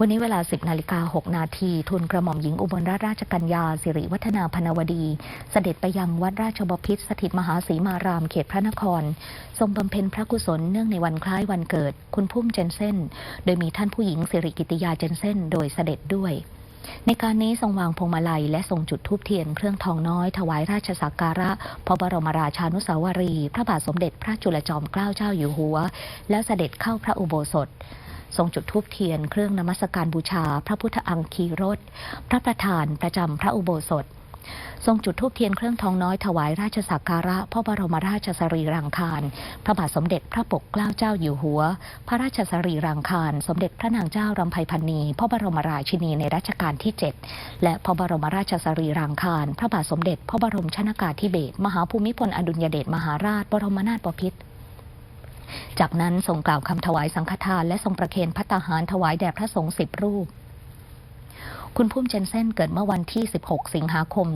วันนี้เวลา 10นาฬิกา6นาทีทุนกระหม่อมหญิงอุบลราชราชกัญญาสิริวัฒนาพนวดี เสด็จไปยังวัดราชบพิตรสถิตมหาศรีมาราม เขตพระนคร ทรงบำเพ็ญพระกุศลเนื่องในวันคล้ายวันเกิด คุณพุ่มเจนเซนโดยมีท่านผู้หญิงสิริกิติยาเจนเซนโดยเสด็จด้วยในการนี้ทรงวางพวงมาลัย และทรงจุดธูปเทียนเครื่องทองน้อย ถวายราชสักการะ พระบรมราชานุสาวรีย์พระบาทสมเด็จพระจุลจอมเกล้าเจ้าอยู่หัว แล้วเสด็จเข้าพระอุโบสถ ทรงจุดธูปเทียนเครื่องนมัสการบูชา พระพุทธอังคีรถพระประธานประจำพระอุโบสถ ทรงจุดธูปเทียนเครื่องทองน้อยถวายราชสักการะพระบรมราชสรีรังคาร พระบาทสมเด็จพระปกเกล้าเจ้าอยู่หัว พระราชสรีรังคาร สมเด็จพระนางเจ้ารำไพพันนีพระบรมราชินีในรัชกาลที่ 7 และพระบรมราชสรีรังคาร พระบาทสมเด็จ พระบรมชนากาธิเบศรมหาภูมิพลอดุลยเดชมหาราชบรมนาถบพิตร จากนั้นทรงกล่าวคำถวายสังฆทานและทรงประเคนพัตตาหารถวายแด่พระสงฆ์สิบรูป คุณพุ่มเจนเซนเกิดเมื่อวันที่ 16 สิงหาคม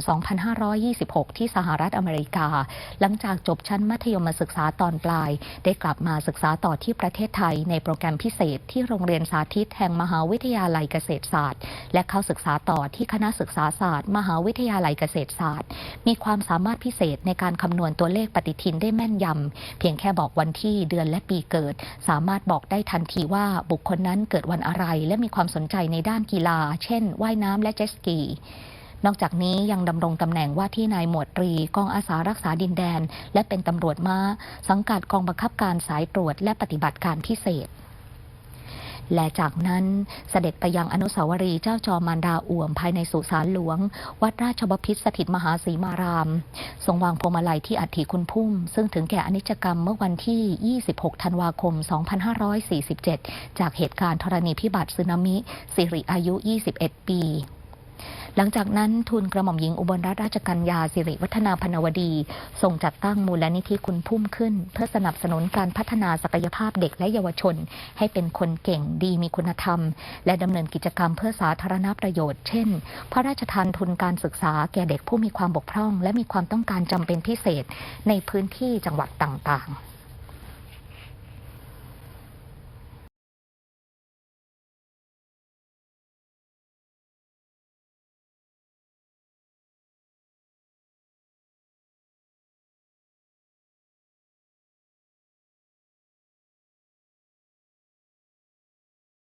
2526 ที่สหรัฐอเมริกา หลังจากจบชั้นมัธยมศึกษาตอนปลาย ได้กลับมาศึกษาต่อที่ประเทศไทย ในโปรแกรมพิเศษที่โรงเรียนสาธิตแห่งมหาวิทยาลัยเกษตรศาสตร์ และเข้าศึกษาต่อที่คณะศึกษาศาสตร์ มหาวิทยาลัยเกษตรศาสตร์ มีความสามารถพิเศษในการคำนวณตัวเลขปฏิทินได้แม่นยำเพียงแค่บอกวันที่เดือนและปีเกิด สามารถบอกได้ทันทีว่าบุคคลนั้นเกิดวันอะไร และมีความสนใจในด้านกีฬา เช่นว่ายน้ำและเจ็ตสกี นอกจากนี้ยังดำรงตำแหน่งว่าที่นายหมวดตรี กองอาสารักษาดินแดน และเป็นตำรวจม้า สังกัดกองบังคับการสายตรวจและปฏิบัติการพิเศษ และจากนั้นเสด็จไปยังอนุสาวรีย์เจ้าจอมารดาอ่วมภายในสุสานหลวง วัดราชบพิษสถิตมหาศรีมาราม ทรงวางพวงมาลัยที่อัฐิคุณพุ่ม ซึ่งถึงแก่อนิจกรรมเมื่อวันที่ 26 ธันวาคม 2547 จากเหตุการณ์ธรณีพิบัติสึนามิสิริอายุ 21 ปี หลังจากนั้นทุนกระหม่อมหญิงอุบลรัตนราชกัญญาสิริวัฒนาพนวดีทรงจัดตั้งมูลนิธิคุณพุ่มขึ้น เพื่อสนับสนุนการพัฒนาศักยภาพเด็กและเยาวชน ให้เป็นคนเก่งดีมีคุณธรรม และดำเนินกิจกรรมเพื่อสาธารณประโยชน์ เช่น พระราชทานทุนการศึกษาแก่เด็กผู้มีความบกพร่อง และมีความต้องการจำเป็นพิเศษ ในพื้นที่จังหวัดต่างๆ